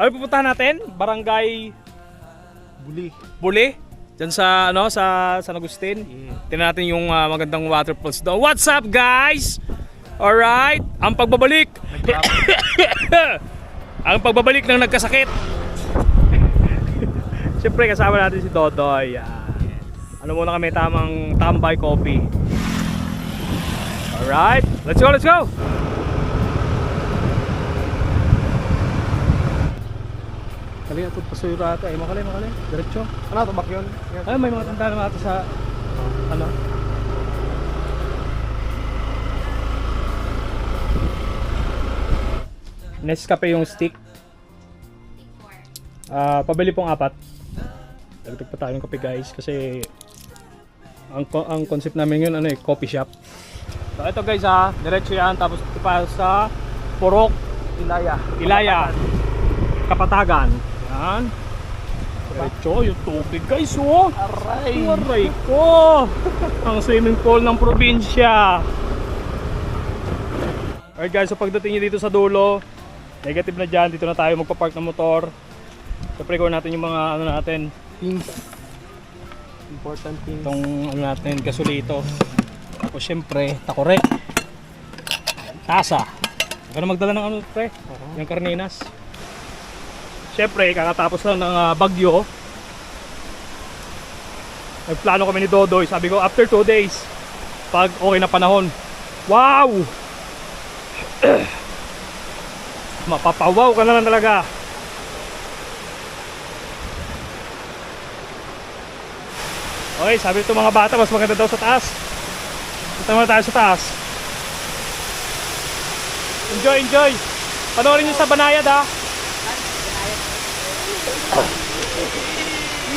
Ano pupuntahan natin? Barangay Buli. Buli. Diyan sa ano sa San Agustin. Tingnan natin yung ah, magandang waterfalls doon. What's up guys? Alright, ang pagbabalik. ang pagbabalik ng nagkasakit. Siyempre kasama natin si Dodoy. Yan. Ano muna kami tamang tambay coffee. Alright, let's go, let's go. Ito pasura ata eh. Makali, makali. Diretso. Ano, tabak yun? Yan. Ay, may mga tanda naman ata sa ano. Nescafe yung stick. Ah, pabili pong apat. Dagdag pa tayo ng kape guys kasi ang ang concept namin yun ano eh, coffee shop. So ito guys ha, diretso yan tapos pa sa Purok Ilaya. Ilaya. Kapatagan. Yan. Diretso, yung tubig guys oh. Aray! Aray ko! Ang swimming pool ng probinsya. Alright guys, so pagdating nyo dito sa dulo, negative na dyan, dito na tayo magpapark ng motor. Siyempre gawin natin yung mga ano natin, Pins. Important things. itong ano natin, kasulito. Tapos siyempre, takorek. Tasa. Huwag ka na magdala ng ano pre, yung karninas. Siyempre, kakatapos lang ng ah, bagyo. Nagplano kami ni Dodoy. Sabi ko, after 2 days, pag okay na panahon. Wow! Mapapawaw ka na lang talaga. Okay, sabi ito mga bata, mas maganda daw sa taas. Punta muna tayo sa taas. Enjoy, enjoy! Panoorin nyo sa Banayad ha!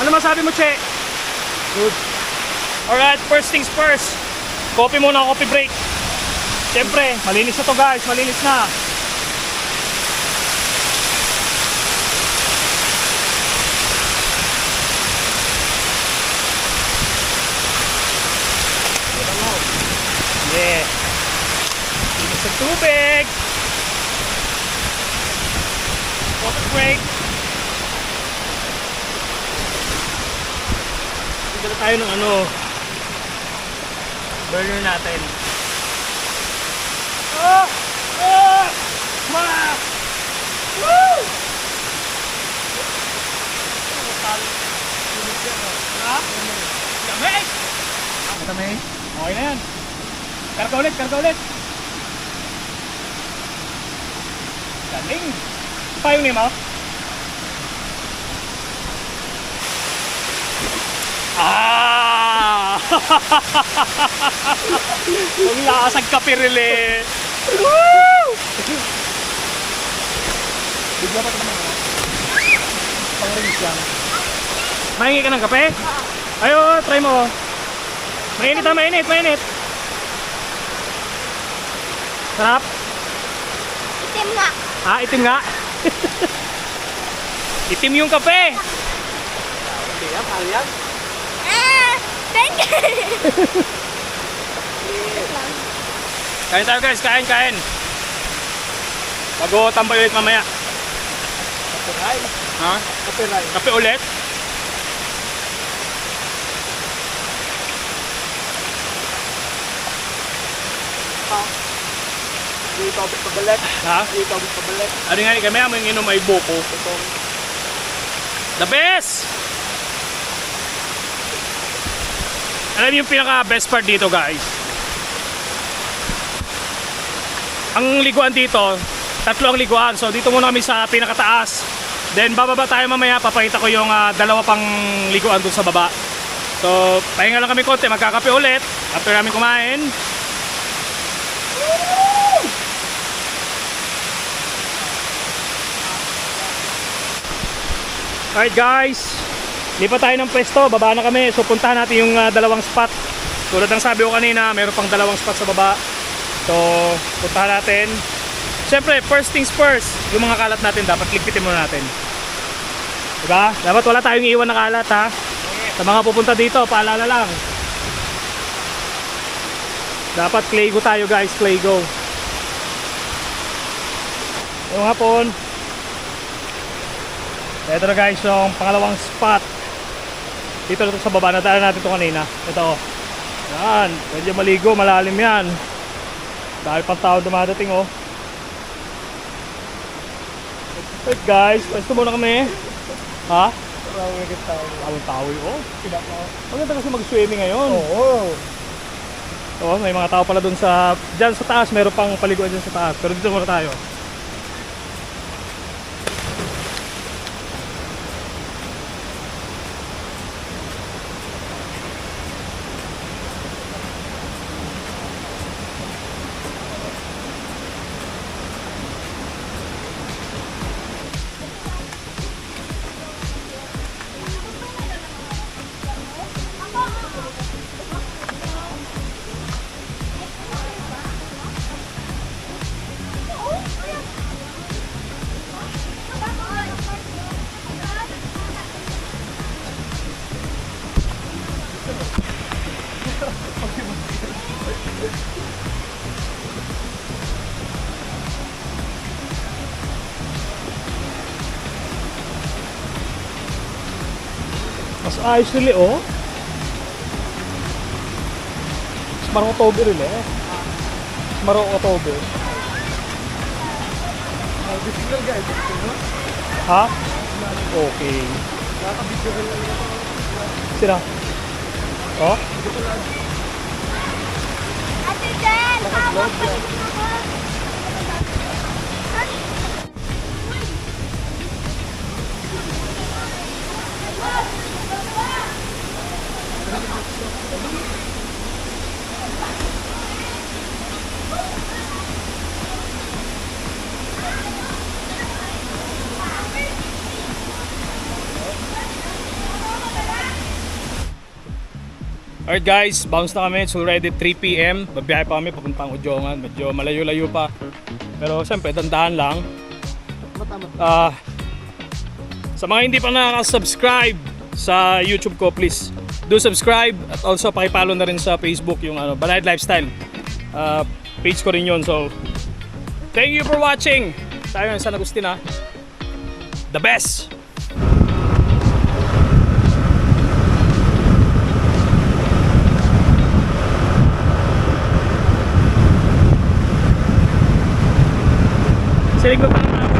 Ano masabi mo, Che? Good. Alright, first things first. Coffee muna, coffee break. Siyempre, malinis na to guys, malinis na. Yeah. Linis sa tubig. Coffee break. Dala tayo ng ano burner natin. Ah! Ah! Ma! Woo! Ha? Lamig! May? Okay na yan. Karga ulit, karga ulit. Galing. Payong ni mo? Ah! Ang lasag kapirile. Woo! Bigla pa naman. Pang-release lang. Mahingi ka ng kape? Ayo, try mo. Mainit ha, mainit, mainit. Sarap? Itim nga. Ah, itim nga. itim yung kape. Hindi yan, mahal yan. Thank you! Kain tayo guys, kain, kain. Bago tambay ulit mamaya. Kapiray. Ha? Kapiray. Kape ulit? Dito ako pabalik. Ha? Dito ako pabalik. Ano nga kami, may inom ay buko. Itong The best! Alam niyo yung pinaka best part dito guys. Ang liguan dito, tatlo ang liguan. So dito muna kami sa pinakataas. Then bababa tayo mamaya, papakita ko yung ah, dalawa pang liguan doon sa baba. So, pahinga lang kami konti, magkakape ulit after namin kumain. Alright guys, lipat tayo ng pwesto, baba na kami. So puntahan natin yung ah, dalawang spot. Tulad ng sabi ko kanina, meron pang dalawang spot sa baba. So puntahan natin. Siyempre, first things first, yung mga kalat natin dapat ligpitin muna natin. Diba? Dapat wala tayong iwan na kalat ha. Sa mga pupunta dito, paalala lang. Dapat claygo tayo guys, claygo. Yung hapon, ito na guys yung pangalawang spot. Dito sa baba, nadaan natin ito kanina. Ito. Yan, pwede maligo, malalim yan. Dahil pang tao dumadating oh. Right guys, pwesto muna kami. Ha? Parang nagit tayo. Tawin-tawi oh. Pinaka. Maganda kasi mag-swimming ngayon. Oo. Oh, may mga tao pala dun sa diyan sa taas, meron pang paliguan diyan sa taas. Pero dito muna tayo. Mas ayos nila oh. Mas marong October nila eh. Mas marong October. Physical guys. No? Ha? Okay. Nakaka-video lang. Sira. Oh? Dad. How Alright guys, bounce na kami. It's already 3pm. Babiyahe pa kami papuntang Udjongan. Medyo malayo-layo pa. Pero siyempre, dandahan lang. Ah, sa mga hindi pa nakaka-subscribe sa YouTube ko, please do subscribe at also pakipalo na rin sa Facebook yung ano, Banayad Lifestyle. Ah, page ko rin yun. So, thank you for watching. Tayo ng San Agustin. The best! Você ligou pra